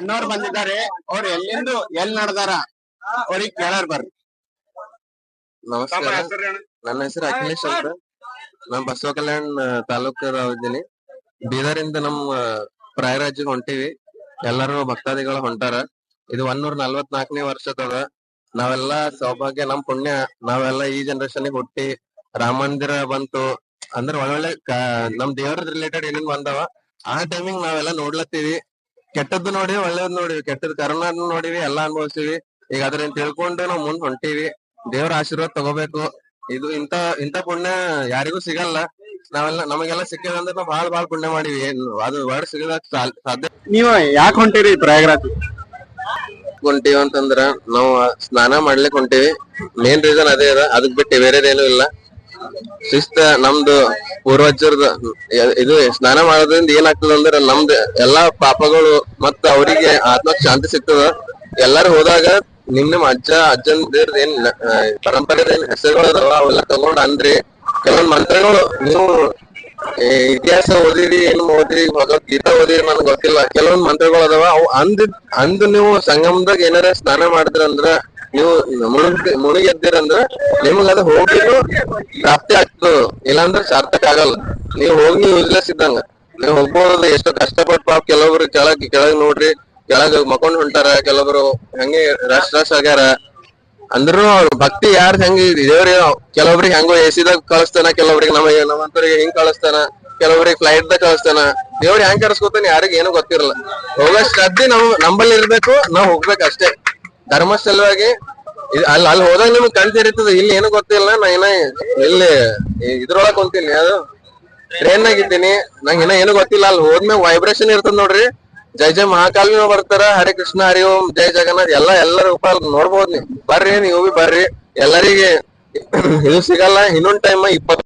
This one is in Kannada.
ಅಣ್ಣವ್ರು ಬಂದಿದ್ದಾರೆ. ಅವ್ರು ಎಲ್ಲಿಂದು ಎಲ್ಲಿ ನಡೆದಾರ? ಅವ್ರಿಗೆ ಕೇಳಾರ ಬರ್ರಿ. ನಮಸ್ಕಾರ. ನನ್ನ ಹೆಸರು ಅಖಿಲೇಶ್ ಅಂತ. ನಾನ್ ಬಸವ ಕಲ್ಯಾಣ್ ತಾಲೂಕದ ಇದ್ದೀನಿ ಬೀದರಿಂದ ನಮ್ಮ ಪ್ರಯಾಗರಾಜ್ಗೆ ಹೊಂಟಿವಿ. ಎಲ್ಲರೂ ಭಕ್ತಾದಿಗಳು ಹೊಂಟಾರ. ಇದು ಒನ್ನೂರ ನಲ್ವತ್ನಾಲ್ಕನೇ ವರ್ಷದ ನಾವೆಲ್ಲ ಸೌಭಾಗ್ಯ ನಮ್ ಪುಣ್ಯ ನಾವೆಲ್ಲ ಈ ಜನರೇಷನ್ ಹುಟ್ಟಿ ರಾಮ ಮಂದಿರ ಬಂತು. ಅಂದ್ರೆ ಒಳ್ಳೊಳ್ಳೆ ನಮ್ ದೇವ್ರ ರಿಲೇಟೆಡ್ ಏನೇನ್ ಬಂದವ ಆ ಟೈಮಿಂಗ್ ನಾವೆಲ್ಲ ನೋಡ್ಲತ್ತೀವಿ. ಕೆಟ್ಟದ್ದು ನೋಡಿ ಒಳ್ಳೇದ್ ನೋಡಿವಿ ಕೆಟ್ಟದ್ ಕರೋನಾ ನೋಡಿವಿ ಎಲ್ಲಾ ಅನುಭವಿಸಿವಿ ಈಗ ಅದ್ರಿಂದ ತಿಳ್ಕೊಂಡು ನಾವ್ ಮುಂದ್ ಹೊಂಟಿವಿ. ದೇವ್ರ ಆಶೀರ್ವಾದ ತಗೋಬೇಕು. ಇದು ಇಂತ ಇಂತ ಪುಣ್ಯ ಯಾರಿಗೂ ಸಿಗಲ್ಲ. ನಾವೆಲ್ಲ ನಮಗೆಲ್ಲ ಸಿಕ್ಕಿದಂದ್ರೆ ನಾವ್ ಬಾಳ್ ಬಾಳ್ ಪುಣ್ಯ ಮಾಡಿವಿ. ಅದು ವರ್ಡ್ ಸಿಗದ ಸಾಧ್ಯ. ನೀವು ಯಾಕೆ ಹೊಂಟಿರಿ ಪ್ರಯಾಗರಾಜ್? ಹೊಂಟಿವಿ ಅಂತಂದ್ರ ನಾವು ಸ್ನಾನ ಮಾಡ್ಲಿಕ್ ಹೊಂಟಿವಿ. ಮೇನ್ ರೀಸನ್ ಅದೇ ಅದ. ಅದಕ್ ಬಿಟ್ಟು ಬೇರೆದೇನು ಇಲ್ಲ. ಶಿಸ್ತ ನಮ್ದು ಪೂರ್ವಜರದ ಇದು ಸ್ನಾನ ಮಾಡೋದ್ರಿಂದ ಏನಾಗ್ತದ ಅಂದ್ರ ನಮ್ದ ಎಲ್ಲಾ ಪಾಪಗಳು ಮತ್ತ ಅವರಿಗೆ ಆತ್ಮಕ್ ಶಾಂತಿ ಸಿಗ್ತದ. ಎಲ್ಲಾರು ಹೋದಾಗ ನಿಮ್ ನಿಮ್ ಅಜ್ಜ, ಅಜ್ಜಂದಿರ್ದ ಏನ್ ಪರಂಪರೆ ಏನ್ ಹೆಸರುಗಳು ಅದಾವ ಅವೆಲ್ಲ ತಗೊಂಡ್ ಅಂದ್ರಿ. ಕೆಲವೊಂದ್ ಮಂತ್ರಗಳು ನೀವು ಇತಿಹಾಸ ಓದಿರಿ, ಏನ್ ಓದಿರಿ ಭಗವದ್ಗೀತಾ ಓದಿರಿ ನನ್ಗೆ ಗೊತ್ತಿಲ್ಲ. ಕೆಲವೊಂದ್ ಮಂತ್ರಗಳು ಅದಾವ. ಅವು ಅಂದ್ ಅಂದ್ ನೀವು ಸಂಗಮದಾಗ ಏನಾರ ಸ್ನಾನ ಮಾಡಿದ್ರ ಅಂದ್ರ ನೀವು ಮುಳುಗ್ ಮುಳುಗೆದ್ದಿರಂದ್ರ ಅದ ಹೋಗಿನು ಪ್ರಾಪ್ತಿ ಆಗ್ತದ. ಇಲ್ಲಾಂದ್ರ ಸಾರ್ಥಕ ಆಗಲ್ಲ. ನೀವು ಹೋಗಿ ಯೂಸ್ಲೆಸ್ ಇದ್ದಂಗ. ನೀವು ಹೋಗ್ಬೋದ ಎಷ್ಟು ಕಷ್ಟಪಟ್ಟು ಪಾಪ ಕೆಲವೊಬ್ರು ಕೆಳಗ್ ಕೆಳಗ್ ನೋಡ್ರಿ, ಕೆಳಗ್ ಮಕೊಂಡ್ ಹೊಂಟಾರ ಕೆಲವೊಬ್ರು ಹಂಗೆ ರಶ್ ರಶ್ ಆಗ್ಯಾರ. ಅಂದ್ರೂ ಭಕ್ತಿ ಯಾರ್ ಹೆಂಗ ದೇವ್ರಿ ಕೆಲವೊಬ್ರಿಗೆ ಹೆಂಗೋ ಎಸಿದಾಗ ಕಳಿಸ್ತಾನ ಕೆಲವೊಬ್ರಿಗೆ ನಮಗೆ ನಮ್ಮಂತವ್ರಿಗೆ ಹಿಂಗ್ ಕಳಿಸ್ತಾನ ಕೆಲವೊಬ್ರಿಗೆ ಫ್ಲೈಟ್ ದಾಗ ಕಳಿಸ್ತಾನ. ದೇವ್ರ ಹೆಂಗ್ ಕರ್ಸ್ಕೊತಾನ ಯಾರಿಗ ಏನು ಗೊತ್ತಿರಲ್ಲ. ಹೋಗೋ ಶ್ರದ್ಧೆ ನಾವು ನಂಬಲ್ಲಿ ಇರ್ಬೇಕು, ನಾವ್ ಹೋಗ್ಬೇಕು ಅಷ್ಟೇ ಧರ್ಮ ಸಲುವಾಗಿ ಅಲ್ಲಿ ಅಲ್ಲಿ ಹೋದಾಗ ನಿಮ್ಗೆ ಕಣ್ ಇಲ್ಲಿ ಏನು ಗೊತ್ತಿಲ್ಲ. ನಾ ಇನ್ನ ಇಲ್ಲಿ ಇದ್ರೊಳಗ್ ಕುಂತೀನಿ. ಅದು ಟ್ರೈನ್ ನಾಗ ಇದ್ದೀನಿ. ನಂಗೆ ಇನ್ನ ಏನು ಗೊತ್ತಿಲ್ಲ. ಅಲ್ಲಿ ಹೋದ್ಮೇಲೆ ವೈಬ್ರೇಷನ್ ಇರ್ತದ ನೋಡ್ರಿ. ಜೈ ಜೈ ಮಹಾಕಾಲ್ ಬರ್ತಾರ. ಹರೇ ಕೃಷ್ಣ, ಹರಿ ಓಂ, ಜೈ ಜಗನ್ನಾಥ್. ಎಲ್ಲಾ ಎಲ್ಲರ ಉಪ ನೋಡ್ಬೋದು ನೀವು. ಬರ್ರಿ, ನೀವು ಬಿ ಬರ್ರಿ. ಎಲ್ಲರಿಗೆ ಇದು ಸಿಗಲ್ಲ. ಇನ್ನೊಂದ್ ಟೈಮ್ ಇಪ್ಪತ್